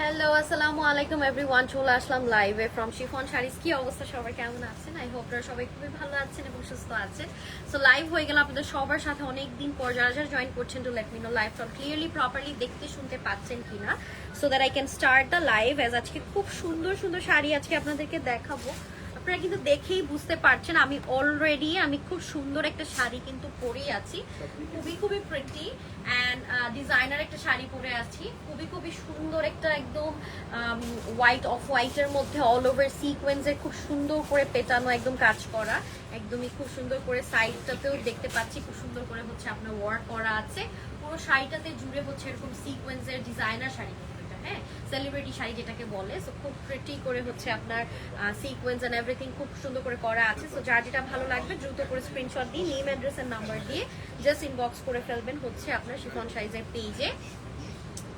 Hello আসসালামু আলাইকুম everyone চলে আসলাম লাইভে ফ্রম শিফন শাড়িস। কি অবস্থা? সবার কেমন আছেন? আই হোপ আপনারা সবাই খুবই ভালো আছেন এবং সুস্থ আছেন। সো লাইভ হয়ে গেল আপনাদের সবার সাথে অনেক দিন পর যারা যারা জয়েন করছেন to let me know live from clearly properly দেখতে, শুনতে পাচ্ছেন কিনা। So that I can start the live as আজকে খুব সুন্দর সুন্দর শাড়ি আজকে আপনাদেরকে দেখাবো। আপনারা কিন্তু দেখেই বুঝতে পারছেন, আমি অলরেডি আমি খুব সুন্দর একটা শাড়ি কিন্তু পরেই আছি। খুবই খুবই প্রিটি অ্যান্ড ডিজাইনার একটা শাড়ি পরে আছি। খুবই খুবই সুন্দর একটা একদম হোয়াইট অফ হোয়াইটের মধ্যে অল ওভার সিকোয়েন্সের খুব সুন্দর করে পেটানো, একদম কাজ করা। একদমই খুব সুন্দর করে সাইডটাতেও দেখতে পাচ্ছি, খুব সুন্দর করে হচ্ছে আপনার ওয়ার্ক করা আছে। পুরো শাড়িটাতে জুড়ে হচ্ছে এরকম সিকোয়েন্সের ডিজাইনার শাড়ি। হ্যাঁ সেলিব্রিটি শাড়ি যেটাকে বলে সো খুব প্রিটি করে হচ্ছে আপনার সিকোয়েন্স অ্যান্ড এভরিথিং খুব সুন্দর করে করা আছে। সো যার যেটা ভালো লাগবে, দ্রুত করে স্ক্রিনশট দিয়ে নেম অ্যাড্রেস এর নাম্বার দিয়ে জাস্ট ইনবক্স করে ফেলবেন হচ্ছে আপনার শিফন সাইজের পেজে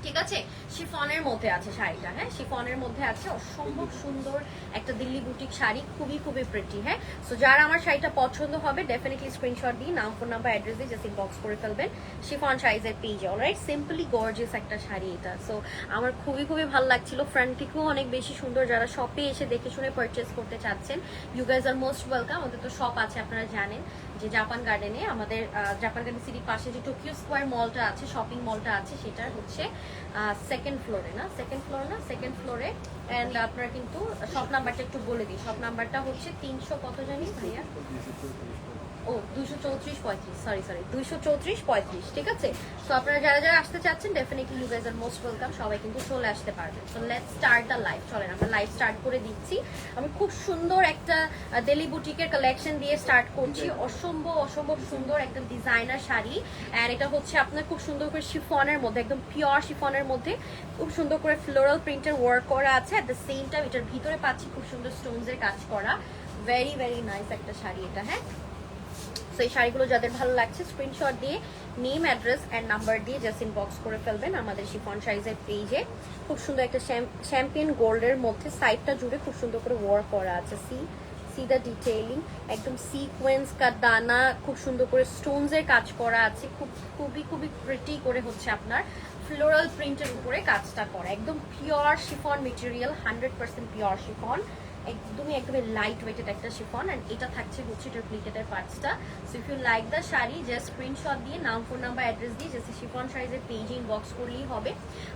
ঠিক আছে? শিফনের মধ্যে আছে শাড়িটা হ্যাঁ? শিফনের মধ্যে আছে অসম্ভব সুন্দর একটা দিল্লি বুটিক শাড়ি, খুবই খুবই প্রিটি হ্যাঁ? সো যারা আমার শাড়িটা পছন্দ হবে ডেফিনেটলি স্ক্রিনশট দিয়ে নাম ফোন নাম্বার অ্যাড্রেস দিয়ে জাস্ট ইনবক্স করে ফেলবেন। শিফন সাইজের পেজে অলরাইট সিম্পলি গর্জিয়াস একটা শাড়ি এটা। সো আমার খুবই খুবই ভালো লাগছিল। ফ্রন্ট থেকেও অনেক বেশি সুন্দর। যারা শপে এসে দেখে শুনে পারচেস করতে চাচ্ছেন you guys are most welcome আমাদের তো শপ আছে, আপনারা জানেন যে জাপান গার্ডেনে আমাদের জাপান গার্ডেন সিটির পাশে যে টোকিও স্কোয়ার মলটা আছে শপিং মলটা আছে, সেটার হচ্ছে সেকেন্ড ফ্লোরে না? সেকেন্ড ফ্লোর না? সেকেন্ড ফ্লোরে অ্যান্ড আপনারা কিন্তু শপ নাম্বারটা একটু বলে দিই। শপ নাম্বারটা হচ্ছে তিনশো কত জানিস ভাইয়া? ও দুশো চৌত্রিশ পঁয়ত্রিশ সরি সরি দুইশো চৌত্রিশ পঁয়ত্রিশ ঠিক আছে? আপনারা যারা যারা আসতে চাচ্ছেন definitely you guys are most welcome সবাই কিন্তু চলে আসতে পারবেন। তো লেট স্টার্ট দ্য লাইভ চলেন আমরা লাইভ স্টার্ট করে দিচ্ছি। আমি খুব সুন্দর একটা ডেলি বুটিকের কালেকশন দিয়ে স্টার্ট করছি। অসম্ভব অসম্ভব সুন্দর একটা ডিজাইনার শাড়ি। অ্যান্ড এটা হচ্ছে আপনার খুব সুন্দর করে শিফনের মধ্যে একদম পিওর শিফনের মধ্যে খুব সুন্দর করে ফ্লোরাল প্রিন্টের ওয়ার্ক করা আছে। অ্যাট দ্য সেম টাইম এটার ভিতরে পাচ্ছি খুব সুন্দর স্টোনসের কাজ করা। ভেরি ভেরি নাইস একটা শাড়ি এটা হ্যাঁ? তো এই শাড়িগুলো যাদের ভালো লাগছে স্ক্রিনশট দিয়ে নেম অ্যাড্রেস অ্যান্ড নাম্বার দিয়ে জাস্ট ইনবক্স করে ফেলবেন আমাদের শিফন সাইজের পেজে খুব সুন্দর একটা চ্যাম্পিয়ন গোল্ডের মধ্যে সাইডটা জুড়ে খুব সুন্দর করে ওয়ার্ক করা আছে। সি সি দ্য ডিটেইলিং একদম সিকোয়েন্স কা দানা, খুব সুন্দর করে স্টোনসের কাজ করা আছে। খুব, খুবই খুবই প্রিটি করে হচ্ছে আপনার ফ্লোরাল প্রিন্টের উপরে কাজটা করা। একদম pure chiffon material hundred percent pure chiffon. একদমই একদমই লাইট ওয়েটেড একটা শিফন অ্যান্ড এটা থাকছে হচ্ছে এটার প্লিটেডের পার্টসটা so if you like the sari just screenshot দিয়ে, নাম ফোন নাম্বার অ্যাড্রেস দিয়ে জাস্ট শিফন সাইজের পেজে ইনবক্স করলেই হবে।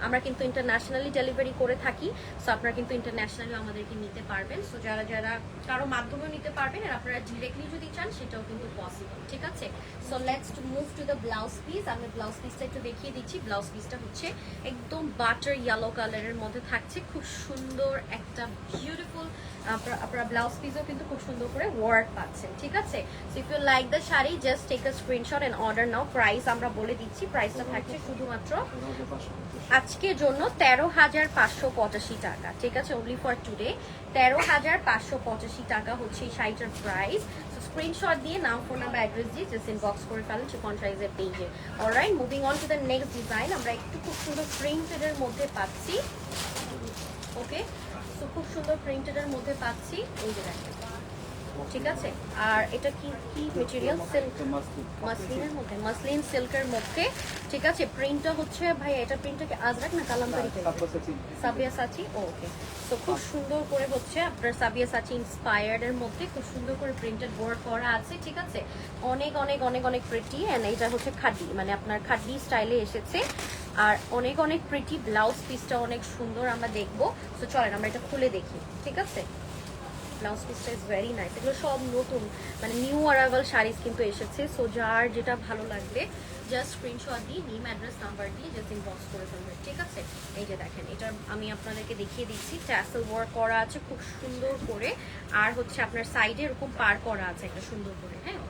আমরা কিন্তু ইন্টারন্যাশনালি ডেলিভারি করে থাকি সো আপনারা কিন্তু ইন্টারন্যাশনালি আমাদেরকে নিতে পারবেন। সো যারা যারা কারও মাধ্যমেও নিতে পারবেন, আর আপনারা ডিরেক্টলি যদি চান, সেটাও কিন্তু পসিবল ঠিক আছে? So let's to move to the blouse piece আমি ব্লাউজ পিসটা একটু দেখিয়ে দিচ্ছি। ব্লাউজ পিসটা হচ্ছে একদম বাটার ইয়েলো কালারের মধ্যে থাকছে। খুব সুন্দর একটা বিউটিফুল আপনারা ব্লাউজ পিসও কিন্তু খুব সুন্দর করে ওয়ার্ক পাচ্ছেন ঠিক আছে? So if you like the sari just take a screenshot and order now price আমরা বলে দিচ্ছি প্রাইসটা থাকছে শুধুমাত্র আজকের জন্য তেরো হাজার পাঁচশো পঁচাশি টাকা, ঠিক আছে? অনলি ফর টুডে তেরো হাজার পাঁচশো পঁচাশি টাকা হচ্ছে এই শাড়িটার প্রাইস স্ক্রিনশট দিয়ে নাম ফোন নাম্বার অ্যাড্রেস দিয়ে জাস্ট ইনবক্স করে ফেলেন চিকন সাইজের পেজে alright moving on to the next design আমরা একটু খুব সুন্দর প্রিন্টেডের মধ্যে পাচ্ছি। ওকে তো খুব সুন্দর প্রিন্টেডের মধ্যে পাচ্ছি। এই যে দেখেন। ঠিক আছে? আর এটা কি কি মেটেরিয়াল সিল্ক মাসলিনের মধ্যে মাসলিন সিল্কের মধ্যে। ঠিক আছে? প্রিন্টটা হচ্ছে ভাই এটা প্রিন্টটা কি আজরাক না কালামকারি সাবিয়া সাচি ওকে তো খুব সুন্দর করে হচ্ছে আপনার সাবিয়া সাচি ইন্সপায়ার্ড এর মধ্যে খুব সুন্দর করে প্রিন্টেড বোর্ড করা আছে ঠিক আছে? অনেক অনেক অনেক অনেক প্রিটি এন্ড এটা হচ্ছে খাডি মানে আপনার খাডি স্টাইলে এসেছে। আর অনেক অনেক প্রিটি ব্লাউজ পিসটা অনেক সুন্দর আমরা দেখব। তো চলেন আমরা এটা খুলে দেখি, ঠিক আছে? ব্লাউজ পিসটা ইজ ভেরি নাইস এগুলো সব নতুন মানে নিউ অ্যারাইভাল শাড়িজ কিন্তু এসেছে। সো যার যেটা ভালো লাগবে জাস্ট স্ক্রিনশট দিয়ে নেম অ্যাড্রেস নাম্বার দিয়ে জাস্ট ইনবক্স করে ফেলবেন ঠিক আছে? এই যে দেখেন, এটা আমি আপনাদেরকে দেখিয়ে দিচ্ছি। ট্যাসেল ওয়ার্ক করা আছে খুব সুন্দর করে। আর হচ্ছে আপনার সাইডে এরকম পার করা আছে একটা সুন্দর করে হ্যাঁ?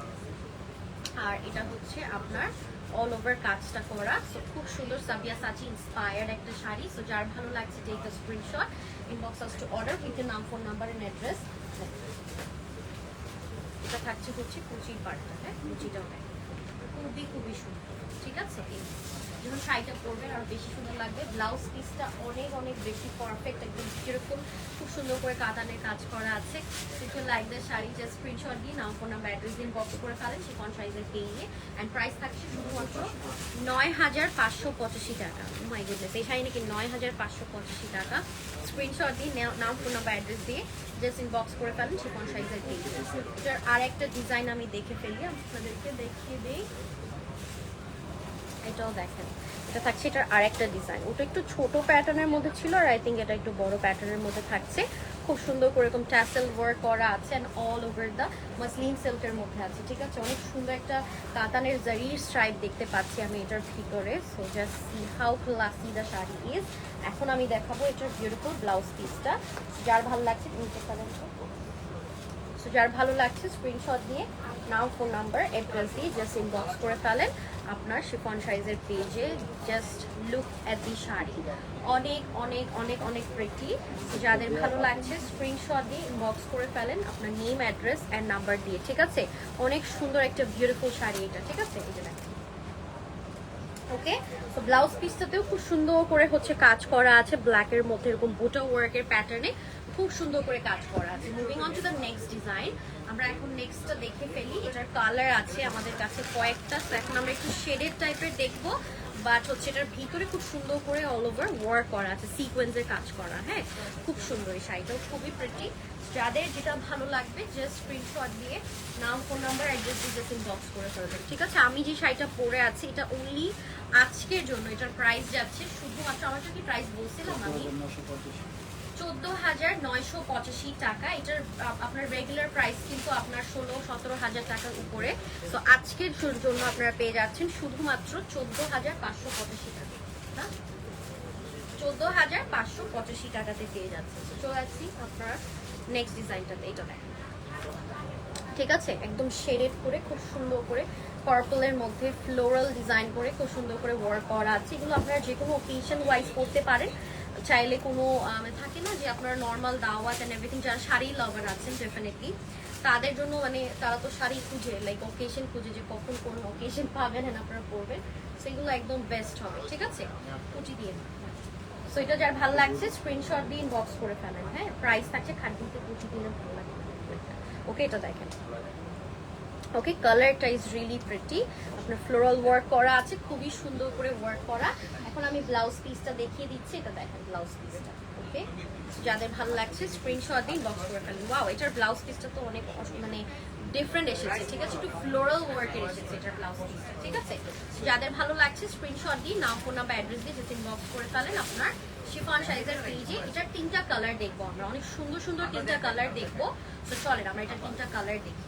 আর এটা হচ্ছে আপনার অল ওভার কাজটা করা সো খুব সুন্দর সাবিয়া সাচি ইন্সপায়ার্ড একটা শাড়ি। সো যার ভালো লাগছে take a screenshot inbox us to order with নাম ফোন নাম্বার এন্ড অ্যাড্রেস এটা থাকছে হচ্ছে কুচির পার্টটা হ্যাঁ? কুচিটাও দেয় খুবই খুবই সুন্দর, ঠিক আছে? যখন শাড়িটা পরবেন, আর বেশি সুন্দর লাগবে। ব্লাউজ পিসটা অনেক অনেক বেশি পারফেক্ট একদম যেরকম সুন্দর করে কাতানের কাজ করা আছে। কিছু like the sari just screenshot দিয়ে নাম ফোন অ্যাড্রেস দিন বক্স করে ফেলেন শিফন সাইজের পেয়ে অ্যান্ড প্রাইস থাকছে শুধুমাত্র নয় হাজার পাঁচশো পঁচাশি টাকা। মাই গুডনেস এই শাড়ি নাকি নয় হাজার পাঁচশো পঁচাশি টাকা। স্ক্রিনশট দিয়ে নে- নাম ফোন অ্যাড্রেস দিয়ে জাস্ট ইনবক্স করে ফেলেন শিফন সাইজের পেয়ে এটার আর একটা ডিজাইন আমি দেখে ফেলি, আপনাদেরকে দেখিয়ে দিই। এটাও দেখেন। এটা থাকছে, এটার আরেকটা ডিজাইন ওটা একটু ছোট প্যাটার্নের মধ্যে ছিল আর আই থিঙ্ক এটা একটু বড় প্যাটার্নের মধ্যে থাকছে। খুব সুন্দর করে এরকম ট্যাসেল ওয়ার্ক করা আছে and all over the muslin সিল্কের মধ্যে আছে, ঠিক আছে? অনেক সুন্দর একটা কাতানের জারির স্ট্রাইপ দেখতে পাচ্ছি আমি এটার ভিতরে। So just see how classy the sari is এখন আমি দেখাবো এটার বিউটিফুল ব্লাউজ পিসটা যার ভালো লাগছে নিচে কালারটা সো যার ভালো লাগছে স্ক্রিনশট দিয়ে নাম ফোন নাম্বার অ্যাড্রেস দিয়ে জাস্ট ইনবক্স করে ফেলেন। আপনার শিফন সাইজের পেজে just look at the sari. অনেক অনেক অনেক অনেক প্রেটি যাদের ভালো লাগছে স্ক্রিনশট দিয়ে ইনবক্স করে ফেলেন আপনার নেম অ্যাড্রেস অ্যান্ড নাম্বার দিয়ে, ঠিক আছে? অনেক সুন্দর একটা বিউটিফুল শাড়ি এটা, ঠিক আছে? যে দেখেন। ওকে তো ব্লাউজ পিসটাতেও খুব সুন্দর করে হচ্ছে কাজ করা আছে ব্ল্যাকের মধ্যে এরকম বুটা ওয়ার্কের প্যাটার্নে খুব সুন্দর করে কাজ করা আছে। Moving on to the next design আমরা এখন নেক্সটটা দেখে ফেলি। এটার কালার আছে আমাদের কাছে কয়েকটা এখন আমরা একটু শেডেড টাইপের দেখব। বাট হচ্ছে এটার ভিতরে খুব সুন্দর করে অল ওভার ওয়ার্ক করা আছে সিকোয়েন্সের কাজ করা হ্যাঁ? খুব সুন্দর এই শাড়িটাও, খুবই প্রিটি যাদের যেটা ভালো লাগবে জাস্ট স্ক্রিনশট দিয়ে নাম ফোন নাম্বার অ্যাড্রেস দিয়ে জাস্ট ইনবক্স করে ফেলবেন ঠিক আছে? আমি যে শাড়িটা পরে আছি, এটা অনলি আজকের জন্য, এটার প্রাইস যাচ্ছে। শুধুমাত্র আমার কি প্রাইস বলছিলাম আমি? চোদ্দ হাজার নয়শো পঁচাশি টাকা। এটার আপনার রেগুলার প্রাইস কিন্তু আপনার ষোলো, সতেরো হাজার টাকার উপরে। তো আজকের জন্য আপনারা পেয়ে যাচ্ছেন শুধুমাত্র চোদ্দ হাজার পাঁচশো পঁচাশি টাকা। না চোদ্দ হাজার পাঁচশো পঁচাশি টাকাতে পেয়ে যাচ্ছেন। চলে যাচ্ছি আপনার নেক্সট ডিজাইনটাতে এটা দেখেন। ঠিক আছে? একদম শেডেড করে, খুব সুন্দর করে পার্পলের মধ্যে ফ্লোরাল ডিজাইন করে, খুব সুন্দর করে ওয়ার্ক করা আছে। এগুলো আপনারা যে কোনো ওকেশন ওয়াইজ করতে পারেন। চাইলে কোনো থাকে না যে আপনারা নর্মাল দাওয়াত অ্যান্ড এভরিথিং যারা শাড়ি লাভার আছেন ডেফিনেটলি তাদের জন্য মানে তারা তো শাড়ি খুঁজে লাইক অকেশন খুঁজে যে কখন কোন অকেশন পাবেন and আপনারা পরবেন, সেগুলো একদম বেস্ট হবে, ঠিক আছে? কুচি দিয়ে সো এটা যার ভালো লাগছে স্ক্রিনশট দিয়ে ইনবক্স করে ফেলেন হ্যাঁ? প্রাইস থাকছে খাদ্যতে কুচি দিলে ভালো লাগবে। ওকে, এটা দেখেন। ওকে কালারটা ইজ রিয়েলি প্রিটি আপনার ফ্লোরাল ওয়ার্ক করা আছে, খুবই সুন্দর করে ওয়ার্ক করা। এখন আমি ব্লাউজ পিসটা দেখিয়ে দিচ্ছি, এটা দেখেন ব্লাউজ পিসটা ওকে যাদের ভালো লাগছে স্ক্রিনশট দিন বক্স করে ফেলেন। ওয়াও এটার ব্লাউজ পিসটা তো অনেক মানে ডিফারেন্ট এসেছে। ঠিক আছে, একটু ফ্লোরাল ওয়ার্কের এসেছে এটার ব্লাউজ পিসটা ঠিক আছে? যাদের ভালো লাগছে স্ক্রিনশট দিন নাম ফোন নাম্বার অ্যাড্রেস দিয়ে জাস্ট ইনবক্স করে ফেলেন আপনার শিফন সাইজের পেজে এটার তিনটা কালার দেখব আমরা। অনেক সুন্দর সুন্দর তিনটা কালার দেখব। তো চলেন, আমরা এটা তিনটা কালার দেখি।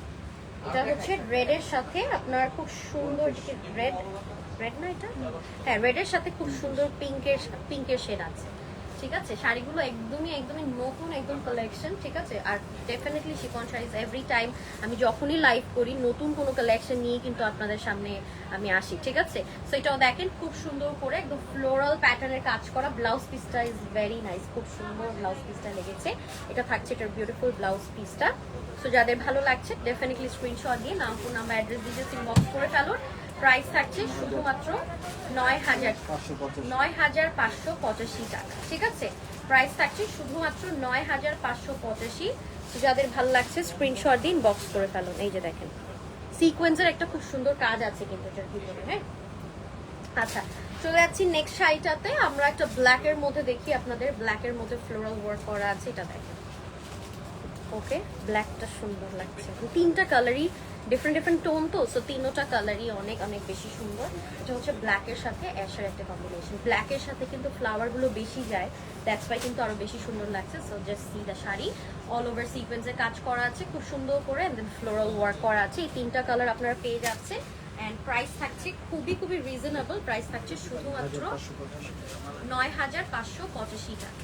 এটা হচ্ছে রেড এর সাথে আপনার খুব সুন্দর রেড রেড না এটা? হ্যাঁ রেড এর সাথে খুব সুন্দর পিঙ্কের পিঙ্কের শেড আছে। ঠিক আছে? শাড়িগুলো একদমই একদমই নতুন একদম কালেকশন ঠিক আছে? আর definitely chiffon saris every time আমি যখনই লাইভ করি, নতুন কোনো কালেকশন নিয়ে কিন্তু আপনাদের সামনে আমি আসি, ঠিক আছে? সো এটাও দেখেন, খুব সুন্দর করে একদম ফ্লোরাল প্যাটার্নের কাজ করা ব্লাউজ পিসটা ইজ ভেরি নাইস খুব সুন্দর ব্লাউজ পিসটা লেগেছে। এটা থাকছে এটার বিউটিফুল ব্লাউজ পিসটা সো যাদের ভালো লাগছে ডেফিনেটলি স্ক্রিনশট দিয়ে নাম ফোন নাম্বার অ্যাড্রেস দিয়ে ইনবক্স করে ফেলুন। প্রাইস থাকছে শুধুমাত্র নয় হাজার নয় হাজার পাঁচশো পঁচাশি টাকা ঠিক আছে? প্রাইস থাকছে শুধুমাত্র নয় হাজার পাঁচশো পঁচাশি। যাদের ভালো লাগছে স্ক্রিনশট দিন বক্স করে ফেলুন। এই যে দেখেন সিকোয়েন্সের একটা খুব সুন্দর কাজ আছে কিন্তু এটার ভিতরে হ্যাঁ? আচ্ছা চলে যাচ্ছি নেক্সট শাড়িটাতে। আমরা একটা ব্ল্যাকের মধ্যে দেখি আপনাদের ব্ল্যাকের মধ্যে ফ্লোরাল ওয়ার্ক করা আছে এটা দেখেন। ওকে ব্ল্যাকটা সুন্দর লাগছে। তিনটা কালারই ডিফারেন্ট ডিফারেন্ট টোন তো সো তিনোটা কালারই অনেক অনেক বেশি সুন্দর। এটা হচ্ছে ব্ল্যাকের সাথে অ্যাশের একটা কম্বিনেশন ব্ল্যাকের সাথে কিন্তু ফ্লাওয়ারগুলো বেশি যায় দ্যাটস ওয়াই কিন্তু আরও বেশি সুন্দর লাগছে। So just see the sari. All over সিকোয়েন্সে কাজ করা আছে খুব সুন্দর করে অ্যান্ড দেন ফ্লোরাল ওয়ার্ক করা আছে। এই তিনটা কালার আপনারা পেয়ে যাচ্ছে অ্যান্ড প্রাইস থাকছে খুবই খুবই রিজনেবল প্রাইস থাকছে শুধুমাত্র নয় হাজার পাঁচশো পঁচাশি টাকা।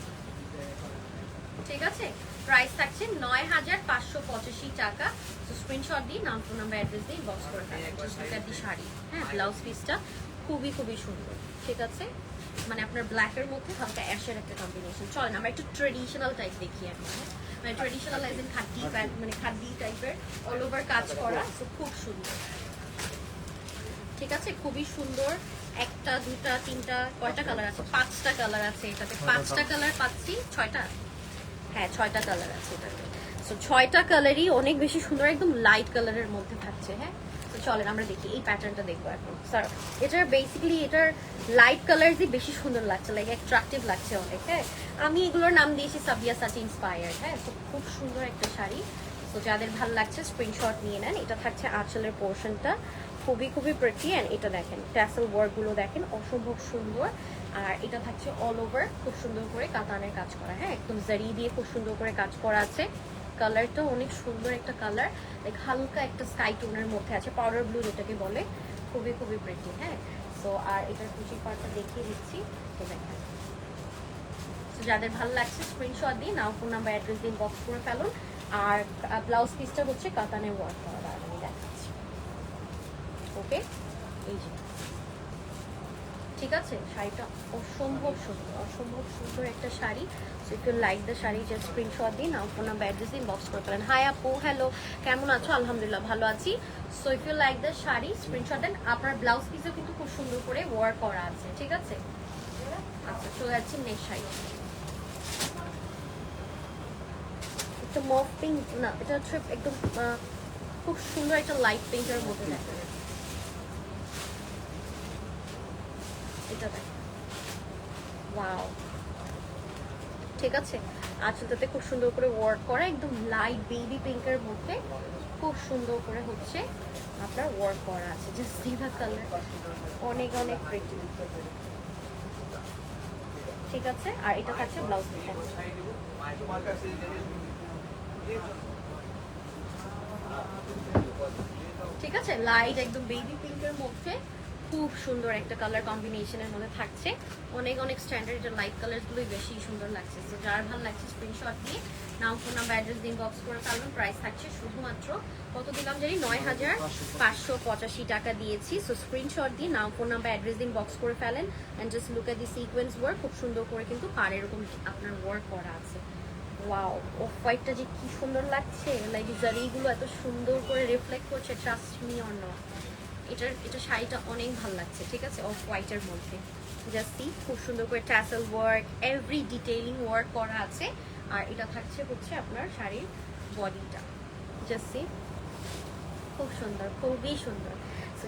ঠিক আছে? প্রাইস থাকছে নয় হাজার পাঁচশো পঁচাশি টাকা। তো স্ক্রিনশট দিয়ে নাম ফোন নাম্বার অ্যাড্রেস দিয়ে বক্স করে শাড়ি। হ্যাঁ ব্লাউজ পিসটা খুবই খুবই সুন্দর। ঠিক আছে? মানে আপনার ব্ল্যাকের মধ্যে হালকা অ্যাশের একটা কম্বিনেশন চলেন আমরা একটু ট্রেডিশনাল টাইপ দেখি এখন হ্যাঁ? মানে traditional as in khadi pant মানে খাদ্দি টাইপের অল ওভার কাজ করা। তো খুব সুন্দর। ঠিক আছে? খুবই সুন্দর। একটা দুটা তিনটা কয়টা কালার আছে? পাঁচটা কালার আছে এটাতে। পাঁচটা কালার পাচ্ছি ছয়টা? হ্যাঁ ছয়টা কালার আছে এটাতে। সো ছয়টা কালারই অনেক বেশি সুন্দর, একদম লাইট কালারের মধ্যে থাকছে হ্যাঁ? তো চলেন, আমরা দেখি, এই প্যাটার্নটা দেখব এখন। স্যার এটার বেসিক্যালি এটার লাইট কালারই বেশি সুন্দর লাগছে লাইক অ্যাট্রাকটিভ লাগছে অনেক হ্যাঁ? আমি এগুলোর নাম দিয়েছি সাবিয়া সাথে ইন্সপায়ার্ড হ্যাঁ? তো খুব সুন্দর একটা শাড়ি। তো যাদের ভালো লাগছে স্ক্রিনশট নিয়ে নেন। এটা থাকছে আঁচলের পোর্শনটা খুবই খুবই প্রেটি অ্যান্ড এটা দেখেন ট্যাসেল ওয়ার্কগুলো দেখেন, অসম্ভব সুন্দর। আর এটা থাকছে অল ওভার খুব সুন্দর করে কাতানের কাজ করা হ্যাঁ? একদম জারি দিয়ে খুব সুন্দর করে কাজ করা আছে। কালারটা অনেক সুন্দর একটা কালার লাইক হালকা একটা স্কাই টোনের মধ্যে আছে পাউডার ব্লু যেটাকে বলে, খুবই খুবই প্রেটি হ্যাঁ? সো আর এটার কুচি পার্টটা দেখিয়ে দিচ্ছি, তো দেখেন। যাদের ভালো লাগছে স্ক্রিনশট দিন, নাও ফোন নাম্বার অ্যাড্রেস দিন বক্স করে ফেলুন। আর ব্লাউজ পিসটা হচ্ছে কাতানের ওয়ার্ক করা। ওকে? এই যে। ঠিক আছে? শাড়িটা অসম্ভব সুন্দর অসম্ভব সুন্দর একটা sari. So you like the sari just screenshot দিন ফোন নাম্বার অ্যাড্রেস দিন বক্স করে ফেলেন। হাই আপু হ্যালো কেমন আছো? আলহামদুলিল্লাহ, ভালো আছি। So if you like the sari screenshot দেন। আপনার ব্লাউজ পিসেও কিন্তু খুব সুন্দর করে ওয়ার্ক করা আছে, ঠিক আছে? আচ্ছা চলে যাচ্ছি নেক্সট শাড়ি। একটা মফ পিঙ্ক না, এটা হচ্ছে একদম খুব সুন্দর একটা লাইট পিঙ্কের মধ্যে দেখা ওয়াও ঠিক আছে? আঁচলটাতে খুব সুন্দর করে ওয়ার্ক করা, একদম লাইট বেবি পিঙ্কের মধ্যে খুব সুন্দর করে হচ্ছে আপনার ওয়ার্ক করা আছে। জাস্ট সি কালার অনেক অনেক ঠিক আছে? আর এটা থাকছে ব্লাউজ ঠিক আছে? লাইট একদম বেবি পিঙ্কের মধ্যে খুব সুন্দর একটা কালার কম্বিনেশনের মধ্যে থাকছে। অনেক অনেক স্ট্যান্ডার্ড এটা লাইট কালারগুলোই বেশি সুন্দর লাগছে। তো যার ভালো লাগছে স্ক্রিনশট নিয়ে, নাম ফোন নাম্বার অ্যাড্রেস দিন বক্স করে ফেলবেন প্রাইস থাকছে শুধুমাত্র কত দিলাম জানি? নয় হাজার পাঁচশো পঁচাশি টাকা দিয়েছি। সো স্ক্রিনশট দিয়ে নাম ফোন নাম্বার অ্যাড্রেস দিন বক্স করে ফেলেন and just look at the sequence work খুব সুন্দর করে কিন্তু পার এরকম আপনার ওয়ার্ক করা আছে। ওয়াও অফ হোয়াইটটা যে কি সুন্দর লাগছে। লাইক জারিগুলো এত সুন্দর করে রিফ্লেক্ট করছে ট্রাস্ট মি অর নট এটার, এটা শাড়িটা অনেক ভালো লাগছে, ঠিক আছে? অফ হোয়াইটের মধ্যে। জাস্ট খুব সুন্দর করে tassel work every detailing work করা আছে। আর এটা থাকছে হচ্ছে আপনার শাড়ির বডিটা জাস্ট সি খুব সুন্দর, খুবই সুন্দর।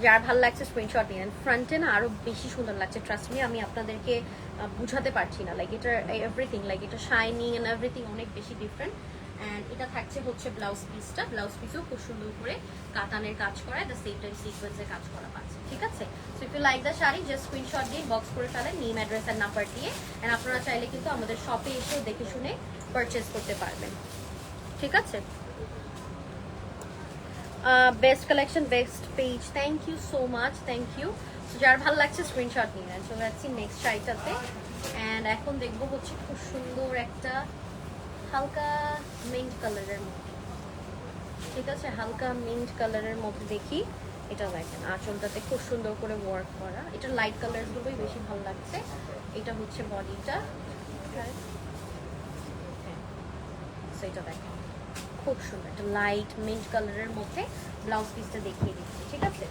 যার ভালো লাগছে স্ক্রিনশট নিন। ফ্রন্টে না আরও বেশি সুন্দর লাগছে ট্রাস্ট মি আমি আপনাদেরকে বুঝাতে পারছি না। লাইক এটা এভরিথিং লাইক এটা শাইনিং এন্ড এভরিথিং অনেক বেশি ডিফারেন্ট অ্যান্ড এটা থাকছে হচ্ছে ব্লাউজ পিসটা ব্লাউজ পিসও খুব সুন্দর করে কাতানের কাজ করা দ্য সেম টাইম সিকোয়েন্সের কাজ করা পাচ্ছে। ঠিক আছে? So if you like the sari just screenshot দিয়ে বক্স করে ফেলেন নেম অ্যাড্রেস আর নাম্বার দিয়ে। অ্যান্ড আপনারা চাইলে কিন্তু আমাদের শপে এসেও দেখে শুনে পারচেস করতে পারবেন। ঠিক আছে? Best collection best page thank you so much thank you যার ভালো লাগছে স্ক্রিনশট নিয়ে নেন। চলে যাচ্ছি নেক্সট শাড়িটাতে। অ্যান্ড এখন দেখব হচ্ছে খুব সুন্দর একটা হালকা মিন্ট কালারের মধ্যে। ঠিক আছে, হালকা মিন্ট কালারের মধ্যে দেখি। এটা দেখেন, আঁচলটাতে খুব সুন্দর করে ওয়ার্ক করা। এটা লাইট কালারগুলোই বেশি ভালো লাগছে। এটা হচ্ছে বডিটা এটা দেখেন, খুব সুন্দর। একটা লাইট মিন্ট কালারের মধ্যে ব্লাউজ পিসটা দেখিয়ে দিচ্ছি, ঠিক আছে?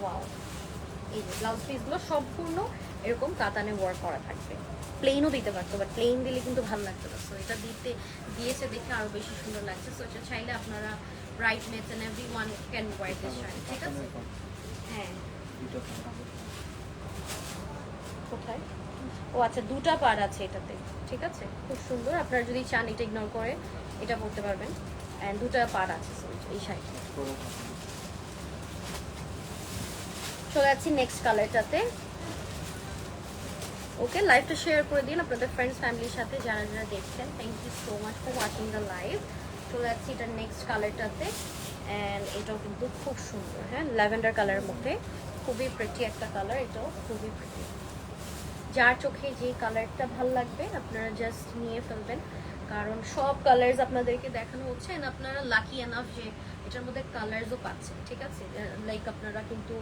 ওয়াও এই যে ব্লাউজ পিসগুলো সম্পূর্ণ এরকম কাতানে ওয়ার্ক করা থাকবে। প্লেনও দিতে পারতো বাট প্লেন দিলে কিন্তু ভালো লাগতো না। সো এটা দিতে দিয়েছে দেখে আরও বেশি সুন্দর লাগছে। সো এটা চাইলে আপনারা bridesmaids and every one can wear this sari ঠিক আছে? হ্যাঁ। কোথায়? ও আচ্ছা দুটা পার আছে এটাতে ঠিক আছে? খুব সুন্দর। আপনারা যদি চান এটা ইগনোর করে এটা পড়তে পারবেন। অ্যান্ড দুটা পার আছে এই শাড়িটা। চলে যাচ্ছি নেক্সট কালারটাতে ওকে লাইভটা শেয়ার করে দিন আপনাদের ফ্রেন্ডস ফ্যামিলির সাথে যারা যারা দেখছেন। Thank you so much for watching the live চলে যাচ্ছি এটা নেক্সট কালারটাতে অ্যান্ড এটাও কিন্তু খুব সুন্দর হ্যাঁ? ল্যাভেন্ডার কালারের মধ্যে। খুবই প্রেটি একটা কালার এটাও খুবই প্রেটি যার চোখে যে কালারটা ভালো লাগবে, আপনারা জাস্ট নিয়ে ফেলবেন। কারণ সব কালার্স আপনাদেরকে দেখানো হচ্ছে and আপনারা লাকি এনাফ যে এটার মধ্যে কালার্সও পাচ্ছেন, ঠিক আছে? লাইক আপনারা কিন্তু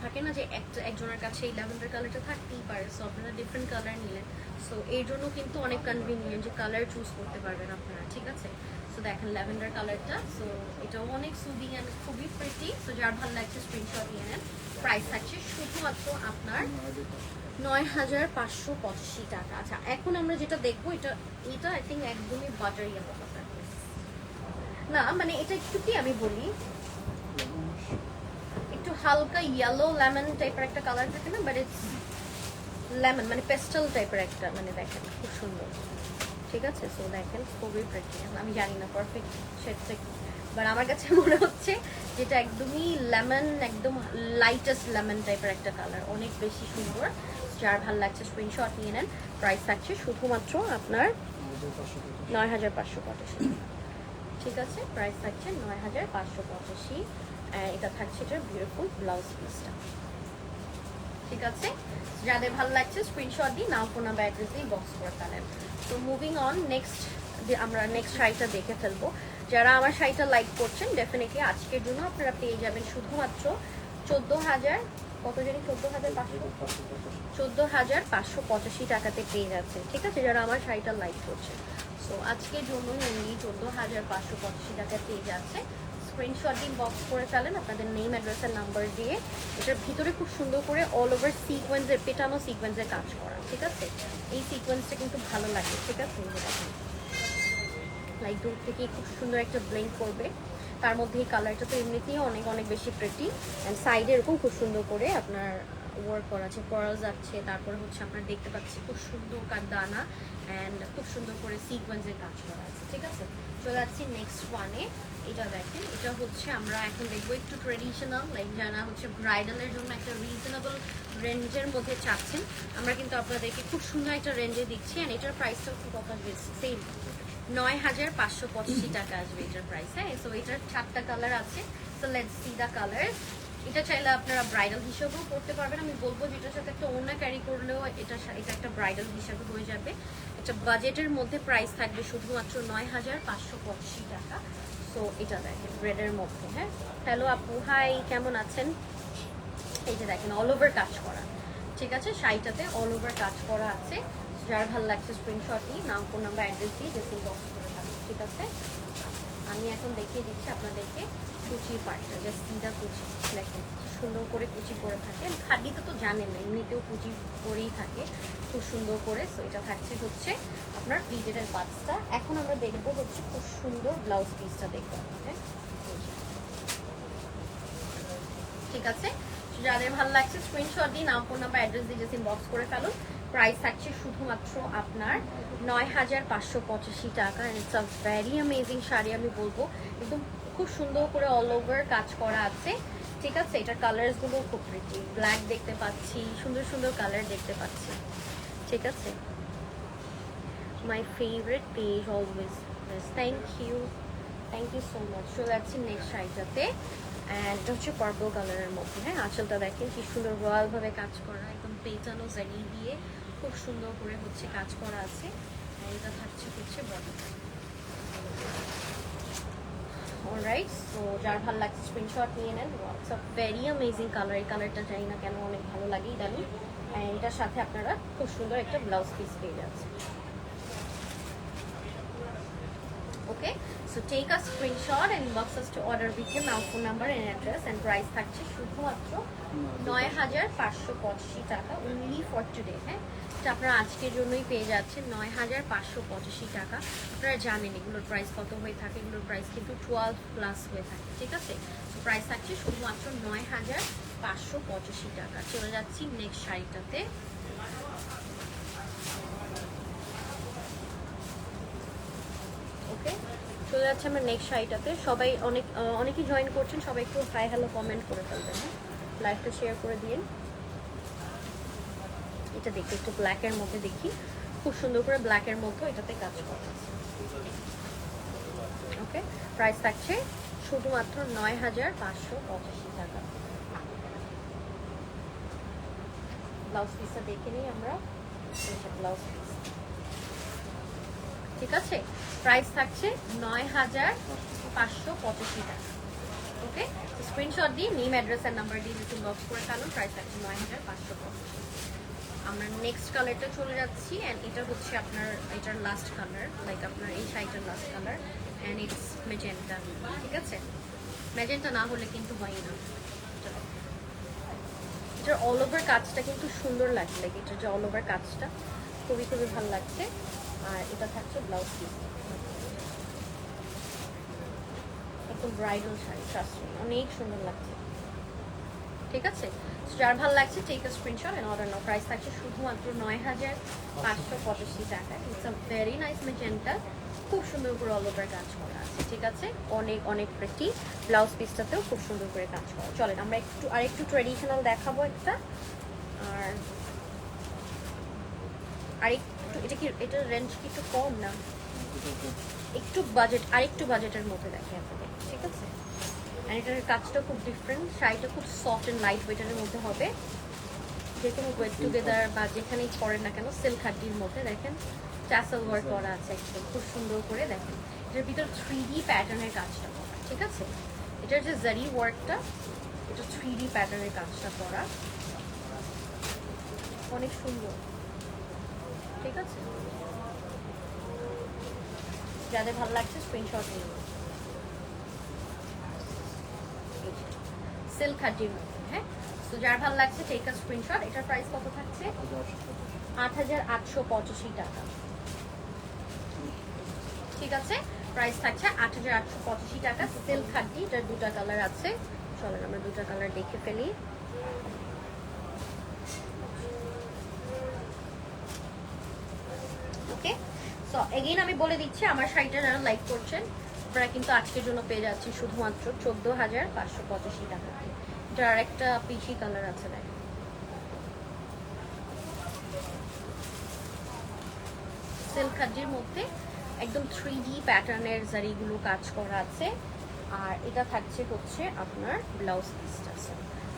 থাকে না যে একটা, একজনের কাছে এই ল্যাভেন্ডার কালারটা থাকতেই পারে সো আপনারা ডিফারেন্ট কালার নিলেন। সো এই জন্য কিন্তু অনেক কনভিনিয়েন্ট যে কালার চুজ করতে পারবেন আপনারা, ঠিক আছে? সো দেখেন ল্যাভেন্ডার কালারটা সো এটাও অনেক সুদিং অ্যান্ড খুবই প্রিটি সো যার ভালো লাগছে স্ক্রিনশট নিয়ে নেন। প্রাইস থাকছে শুধুমাত্র আপনার নয় হাজার পাঁচশো পঁচাশি টাকা। আচ্ছা এখন আমরা যেটা দেখব, এটা এটা আই থিঙ্ক একদমই বাটার কালার না মানে এটা একটু কি আমি বলি। একটু হালকা ইয়েলো লেমন টাইপের একটা কালার থাকে না বাট ইটস লেমন মানে পেস্টাল টাইপের একটা মানে দেখেন, খুব সুন্দর। ঠিক আছে? সো দেখেন, খুবই প্রেটি আমি জানি না পারফেক্ট শেডটা বাট আমার কাছে মনে হচ্ছে যেটা একদমই লেমন একদম লাইটেস্ট লেমন টাইপের একটা কালার অনেক বেশি সুন্দর। যার ভালো লাগছে স্ক্রিনশট নিয়ে নেন প্রাইস থাকছে শুধুমাত্র আপনার নয় হাজার পাঁচশো পঁচাশি। ঠিক আছে প্রাইস থাকছে নয় হাজার পাঁচশো পঁচাশি। এটা থাকছে এটার বিউটিফুল ব্লাউজ পিসটা ঠিক আছে, যাদের ভালো লাগছে স্ক্রিনশট দিই নাম ফোন নাম্বার দিয়ে বক্স করে ফেলেন। তো মুভিং অন নেক্সট আমরা নেক্সট শাড়িটা দেখে ফেলব। যারা আমার শাড়িটা লাইক করছেন ডেফিনেটলি আজকের জন্য আপনারা পেয়ে যাবেন শুধুমাত্র চোদ্দ হাজার কত জানি চোদ্দ হাজার পাঁচশো? চোদ্দ হাজার পাঁচশো পঁচাশি টাকাতে পেয়ে যাচ্ছে ঠিক আছে? যারা আমার শাড়িটা লাইক করছে সো আজকের জন্য এমনি চোদ্দ হাজার পাঁচশো পঁচাশি টাকায় পেয়ে যাচ্ছে। স্ক্রিনশট দিন বক্স করে ফেলেন, আপনাদের নেম অ্যাড্রেসের নাম্বার দিয়ে। এটার ভিতরে খুব সুন্দর করে অল ওভার সিকোয়েন্সের পেটানো সিকোয়েন্সের কাজ করা, ঠিক আছে? এই সিকোয়েন্সটা কিন্তু ভালো লাগে, ঠিক আছে? লাইক দূর থেকে খুব সুন্দর একটা ব্লেন্ড করবে। তার মধ্যে এই কালারটা তো এমনিতেই অনেক অনেক বেশি প্রেটি অ্যান্ড সাইডে এরকম খুব সুন্দর করে আপনার ওয়ার্ক করা আছে পরাল যাচ্ছে তারপরে হচ্ছে আপনার দেখতে পাচ্ছি খুব সুন্দর কার দানা অ্যান্ড খুব সুন্দর করে সিকোয়েন্সের কাজ করা আছে, ঠিক আছে? চলে যাচ্ছি নেক্সট ওয়ানে এটা দেখেন, এটা হচ্ছে আমরা এখন দেখব একটু ট্রেডিশনাল লাইক যারা হচ্ছে ব্রাইডালের জন্য একটা রিজনেবল রেঞ্জের মধ্যে চাচ্ছেন, আমরা কিন্তু আপনাদেরকে খুব সুন্দর একটা রেঞ্জে দিচ্ছি অ্যান্ড এটার প্রাইসটাও খুব কথা সেম নয় হাজার পাঁচশো পঁচাশি টাকা আসবে এটার প্রাইস হ্যাঁ? সো এটার চারটা কালার আছে। So let's see the colour এটা চাইলে আপনারা ব্রাইডাল হিসেবেও করতে পারবেন। আমি বলব যেটার সাথে একটা ওনা ক্যারি করলেও এটা এটা একটা ব্রাইডাল হিসেবে হয়ে যাবে। একটা বাজেটের মধ্যে প্রাইস থাকবে শুধুমাত্র নয় হাজার পাঁচশো পঁচাশি টাকা। সো এটা দেখেন রেডের মধ্যে হ্যাঁ? হ্যালো আপু হাই কেমন আছেন? এই যে দেখেন অল ওভার কাজ করা। ঠিক আছে? শাড়িটাতে অল ওভার কাজ করা আছে। যার ভালো লাগছে স্ক্রিনশট নিই নাম ফোন নাম্বার অ্যাড্রেস দিয়ে জেসিং বক্স করে থাকুন ঠিক আছে? আমি এখন দেখিয়ে দিচ্ছি আপনাদেরকে কুচি পার্টটা জাস্ট সিধা কুচি, দেখেন, সুন্দর করে কুচি করে থাকে। খাদিতে তো জানেন না, এমনিতেও কুচি করেই থাকে, খুব সুন্দর করে। সো এটা থাকছে হচ্ছে আপনার প্লিটেডের পার্টসটা এখন আমরা দেখব হচ্ছে খুব সুন্দর ব্লাউজ পিসটা দেখব ঠিক আছে? যাদের ভালো লাগছে স্ক্রিনশট দিন নাম ফোন নাম্বার অ্যাড্রেস দিয়ে জাস্ট ইনবক্স করে ফেলুন। প্রাইস থাকছে শুধুমাত্র আপনার নয় হাজার পাঁচশো পঁচাশি টাকা it's a very amazing sari আমি বলব। একদম খুব সুন্দর করে অল ওভার কাজ করা আছে। ঠিক আছে, এটার কালার্সগুলো খুব প্রিটি ব্ল্যাক দেখতে পাচ্ছি, সুন্দর সুন্দর কালার দেখতে পাচ্ছি। ঠিক আছে? My favourite page always thank you thank you so much চলে যাচ্ছি নেক্সট শাড়িটাতে। অ্যান্ড হচ্ছে পার্পল কালারের মধ্যে। হ্যাঁ আঁচলটা দেখেন কি সুন্দর রয়্যালভাবে কাজ করা, একদম পেটানো জারি দিয়ে। খুব সুন্দর করে হচ্ছে কাজ করা আছে। আর এটা থাকছে হচ্ছে বডি। অলরাইট সো যার ভালো লাগছে স্ক্রিনশট নিয়ে নেন। আ ভেরি অ্যামেজিং কালার এই কালারটা জানি না কেন অনেক ভালো লাগে ইদানি। অ্যান্ড এটার সাথে আপনারা খুব সুন্দর একটা ব্লাউজ পিস পেয়ে your now phone number and address and price থাকছে শুধুমাত্র নয় হাজার পাঁচশো পঁচাশি টাকা। অনলি ফর টুডে হ্যাঁ? এটা আপনারা আজকের জন্যই পেয়ে যাচ্ছেন নয় হাজার পাঁচশো পঁচাশি টাকা। আপনারা জানেন এগুলোর প্রাইস কত হয়ে থাকে, এগুলোর প্রাইস কিন্তু টুয়েলভ প্লাস হয়ে থাকে, ঠিক আছে? প্রাইস থাকছে শুধুমাত্র নয় হাজার পাঁচশো পঁচাশি টাকা। চলে যাচ্ছি নেক্সট শাড়িটাতে। ওকে চলে যাচ্ছে আমার নেক্সট শাড়িটাতে। সবাই অনেক অনেকেই জয়েন করছেন, সবাই একটু হাই হ্যালো কমেন্ট করে ফেলবেন হ্যাঁ? লাইভটা শেয়ার করে দিন। এটা দেখি, একটু ব্ল্যাকের মধ্যে দেখি। খুব সুন্দর করে ব্ল্যাকের মধ্যে এটাতে কাজ করা। ওকে প্রাইস থাকছে শুধুমাত্র নয় হাজার পাঁচশো পঁচাশি টাকা। ব্লাউজ পিসটা দেখে নিই আমরা। ব্লাউজ পিস ঠিক আছে? প্রাইস থাকছে নয় হাজার পাঁচশো পঁচাশি টাকা। ওকে স্ক্রিনশট দিয়ে নেম অ্যাড্রেস আর নাম্বার দিয়ে যদি বক্স করে ফেলুন প্রাইস থাকছে নয় হাজার পাঁচশো পঁচাশি। আমরা নেক্সট কালারটা চলে যাচ্ছি অ্যান্ড এটা হচ্ছে আপনার, এটার লাস্ট কালার লাইক আপনার এই শাড়িটার last colour and it's magenta ঠিক আছে? মেজেন্টা না হলে কিন্তু হয় না। এটার অল ওভার কাজটা কিন্তু সুন্দর লাগছে লাইক এটার যে অল ওভার কাজটা খুবই খুবই ভালো লাগছে। আর এটা থাকছে ব্লাউজ পিস একদম ব্রাইডাল শাড়ি ট্রাস্ট অনেক সুন্দর লাগছে। ঠিক আছে? যার ভালো লাগছে take screenshot and order now price থাকছে শুধুমাত্র নয় হাজার পাঁচশো পঁচাশি টাকা। It's a very nice magenta খুব সুন্দর করে অল ওভার কাজ করা আছে, ঠিক আছে? অনেক অনেক প্রেটি ব্লাউজ পিসটাতেও খুব সুন্দর করে কাজ করা। চলেন, আমরা একটু আর একটু ট্রেডিশনাল দেখাবো একটা। আর আর একটু এটা কি এটার রেঞ্জ কি একটু কম না? একটু বাজেট আর একটু বাজেটের মধ্যে দেখে আপনাদের, ঠিক আছে? আর এটার কাজটা খুব ডিফারেন্ট শাড়িটা খুব সফট অ্যান্ড লাইট ওয়েটারের মধ্যে হবে। যে কোনো ওয়েট টুগেদার বা যেখানেই পরেন না কেন সিল্ক হাড্ডির মধ্যে দেখেন ট্যাসেল ওয়ার্ক করা আছে একদম খুব সুন্দর করে দেখেন। এটার ভিতর থ্রি ডি প্যাটার্নের কাজটা করা ঠিক আছে? এটার যে জারি ওয়ার্কটা এটা থ্রি ডি প্যাটার্নের কাজটা করা। অনেক সুন্দর ঠিক আছে? যাদের ভালো লাগছে স্ক্রিনশট নিয়ে সিল্ক হাড্ডির মধ্যে হ্যাঁ? তো যার ভালো লাগছে টেক আ স্ক্রিনশট এটার প্রাইস কত থাকছে? আট হাজার আটশো পঁচাশি টাকা। ঠিক আছে? প্রাইস থাকছে আট হাজার আটশো পঁচাশি টাকা। সিল্ক হাড্ডি এটার দুটা কালার আছে। চলেন, আমরা দুটা কালার দেখে ফেলি। ওকে সো এগেইন আমি বলে দিচ্ছি, আমার শাড়িটা যারা লাইক করছেন আপনারা কিন্তু আজকের জন্য পেয়ে যাচ্ছি শুধুমাত্র চোদ্দ হাজার পাঁচশো পঁচাশি টাকাতে এটার আর একটা পিচি কালার আছে দেখেন সিল্ক খাদ্যের মধ্যে একদম থ্রি ডি প্যাটার্নের জারিগুলো কাজ করা আছে। আর এটা থাকছে হচ্ছে আপনার ব্লাউজ পিসটা আছে।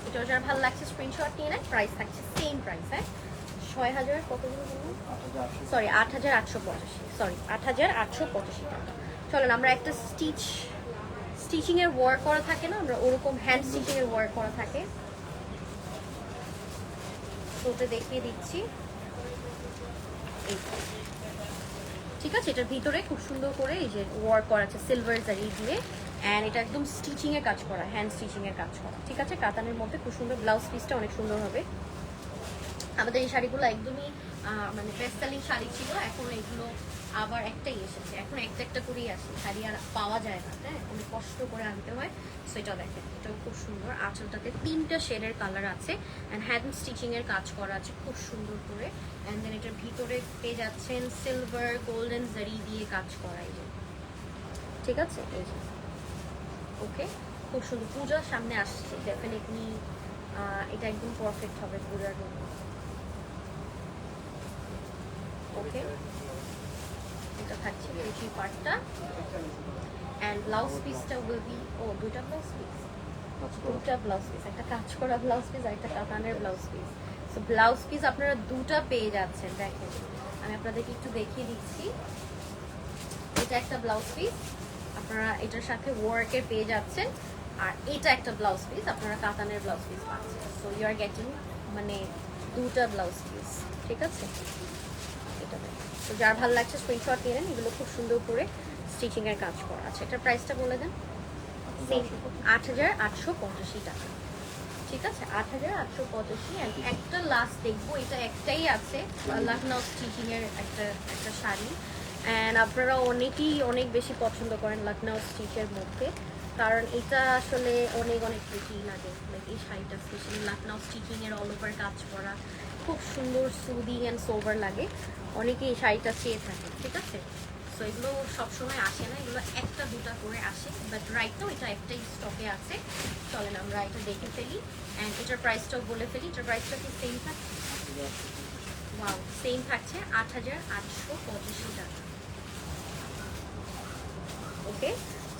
এটা যার ভালো লাগছে স্ক্রিনশট নিয়ে নেন প্রাইস থাকছে সেম প্রাইস হ্যাঁ? ছয় হাজার কতগুলো সরি আট হাজার আটশো। পঁচাশি সরি আট হাজার আটশো পঁচাশি টাকা। চলেন আমরা একটা স্টিচ স্টিচিং এর ওয়ার্ক করা থাকে না আমরা ওরকম হ্যান্ড স্টিচিং এর ওয়ার্ক করা থাকে। তো ওটা দেখিয়ে দিচ্ছি। ঠিক আছে এটার ভিতরে খুব সুন্দর করে এই যে ওয়ার্ক করা আছে সিলভার জারি দিয়ে। অ্যান্ড এটা একদম স্টিচিং এর কাজ করা হ্যান্ড স্টিচিং এর কাজ করা। ঠিক আছে কাতানের মধ্যে খুব সুন্দর ব্লাউজ পিসটা অনেক সুন্দর হবে। আমাদের এই শাড়িগুলো একদমই মানে বেস্ট সেলিং শাড়ি ছিল এখন এগুলো আবার একটাই এসেছে। এখন একটা একটা করেই আসে। শাড়ি আর পাওয়া যায় না হ্যাঁ অনেক কষ্ট করে আনতে হয় সেটা দেখেন। এটাও খুব সুন্দর। আঁচলটাতে তিনটা শেডের কালার আছে অ্যান্ড হ্যান্ড স্টিচিং এর কাজ করা আছে খুব সুন্দর করে। অ্যান্ড দেন এটার ভিতরে পেয়ে যাচ্ছেন সিলভার গোল্ডেন জারি দিয়ে কাজ করা এই ঠিক আছে? ওকে খুব সুন্দর। পূজার সামনে আসছে। ডেফিনেটলি এটা একদম পারফেক্ট হবে পূজার জন্য। ওকে এটা থাকছে পেটি পার্টটা অ্যান্ড ব্লাউজ পিসটা উইল বি ও দুটা ব্লাউজ পিস দুটা ব্লাউজ পিস একটা কাজ করা ব্লাউজ পিস আর একটা কাতানের blouse piece so blouse piece আপনারা দুটা পেয়ে যাচ্ছেন দেখেন। আমি আপনাদেরকে একটু দেখিয়ে দিচ্ছি। এটা একটা ব্লাউজ পিস আপনারা এটার সাথে ওয়ার্কের পেয়ে যাচ্ছেন। আর এটা একটা ব্লাউজ পিস আপনারা কাতানের ব্লাউজ পিস পাচ্ছেন। সো ইউ আর গেটিং মানে দুটা ব্লাউজ পিস ঠিক আছে। যার ভালো লাগছে স্ক্রিনশট নিয়ে নেন, এগুলো খুব সুন্দর করে স্টিচিং এর কাজ করা আছে। এটার প্রাইসটা বলে দেন? আট হাজার আটশো পঁচাশি টাকা। ঠিক আছে? আট হাজার আটশো পঁচাশি একটা লাস্ট দেখব, এটা একটাই আছে লখনৌ স্টিচিং এর একটা একটা শাড়ি। অ্যান্ড আপনারা অনেকেই অনেক বেশি পছন্দ করেন লখনৌ স্টিচের মধ্যে। কারণ এটা আসলে অনেক অনেক বেশি লাগে। এই শাড়িটা স্পেশালি লখনৌ স্টিচিং এর অল ওভার কাজ করা। খুব সুন্দর সুদিং অ্যান্ড সোভার লাগে। অনেকে এই শাড়িটা চেয়ে থাকে, ঠিক আছে? সো এগুলো সবসময় আসে না, এগুলো একটা দুটা করে আসে বাট রাইট নাও এটা একটাই স্টকে আছে। চলেন আমরা এটা দেখে ফেলি। অ্যান্ড এটার প্রাইসটাও বলে ফেলি। এটার প্রাইসটা কি সেম থাকছে ওয়াও সেম থাকছে আট হাজার আটশো পঁচাশি টাকা। ওকে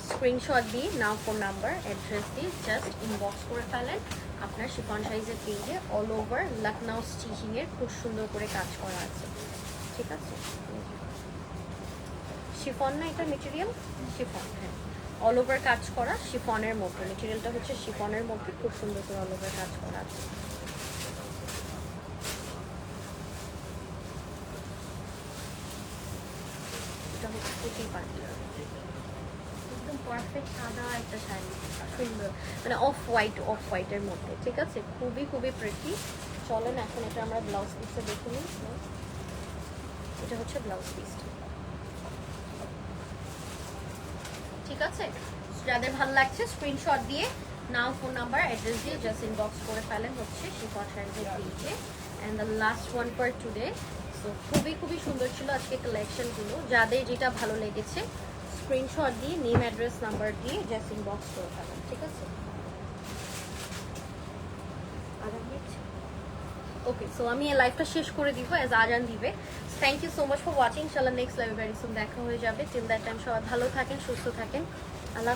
স্ক্রিনশট দিয়ে নাও ফোন নাম্বার অ্যাড্রেস দিয়ে জাস্ট ইনবক্স করে ফেলেন। আপনার শিফন সাইজের পেজে অল ওভার লখনউ স্টিচিংয়ের খুব সুন্দর করে কাজ করা আছে। ঠিক আছে? শিফন না এটা মেটেরিয়াল শিফন হ্যাঁ। অল ওভার কাজ করা শিফনের মধ্যে। মেটেরিয়ালটা হচ্ছে শিফনের মধ্যে খুব সুন্দর করে অল ওভার কাজ করা আছে। এটা হচ্ছে কুচি পার্টি পারফেক্ট সাদা একটা সুন্দর। মানে অফ হোয়াইট অফ হোয়াইটের মধ্যে, ঠিক আছে? খুবই খুবই প্রেটি চলেন, এখন এটা আমরা ব্লাউজ পিসে দেখে নিই। এটা হচ্ছে ব্লাউজ পিসটা ঠিক আছে? যাদের ভালো লাগছে স্ক্রিনশট দিয়ে নাও ফোন নাম্বার অ্যাড্রেস দিয়ে জাস্ট ইনবক্স করে ফেলেন হচ্ছে শিফন শাড়িজের পেজে and the last one for today so খুবই খুবই সুন্দর ছিল আজকে কালেকশনগুলো যাদের যেটা ভালো লেগেছে স্ক্রিনশট দিয়ে নেম অ্যাড্রেস নাম্বার দিয়ে জাস্ট ইনবক্স করে ফেলেন ঠিক আছে? ওকে সো আমি এই লাইভটা শেষ করে দিব অ্যাজ আজান দিবে। Thank you so much for watching চলো নেক্সট লাইভ ভেরি সুন দেখা হয়ে যাবে। টিল দ্যাট টাইম সবাই ভালো থাকেন, সুস্থ থাকেন। আল্লাহ।